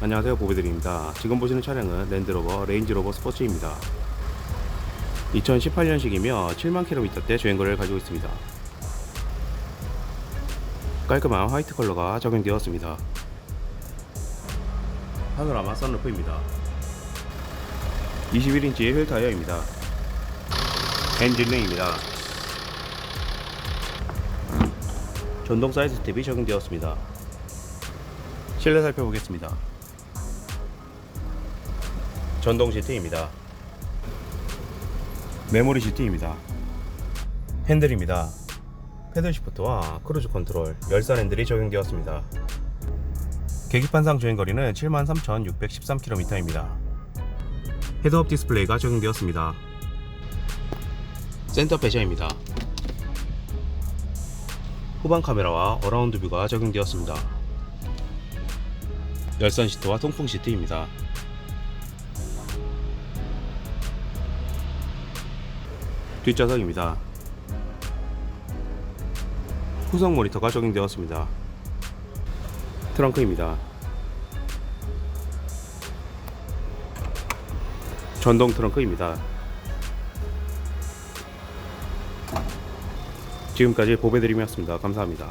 안녕하세요 보배드립니다. 지금 보시는 차량은 랜드로버 레인지로버 스포츠입니다. 2018년식이며 7만 킬로미터대 주행거리를 가지고 있습니다. 깔끔한 화이트 컬러가 적용되었습니다. 파노라마 썬루프입니다. 21인치 휠 타이어입니다. 엔진링입니다. 전동 사이드 스텝이 적용되었습니다. 실내 살펴보겠습니다 전동 시트입니다. 메모리 시트입니다. 핸들입니다. 패들 시프트와 크루즈 컨트롤, 열선 핸들이 적용되었습니다. 계기판상 주행거리는 73,613km입니다. 헤드업 디스플레이가 적용되었습니다. 센터 배셔입니다. 후방 카메라와 어라운드 뷰가 적용되었습니다. 열선 시트와 통풍 시트입니다. 뒷좌석입니다. 후성 모니터가 적용되었습니다. 트렁크입니다. 전동 트렁크입니다. 지금까지 보배드림이었습니다. 감사합니다.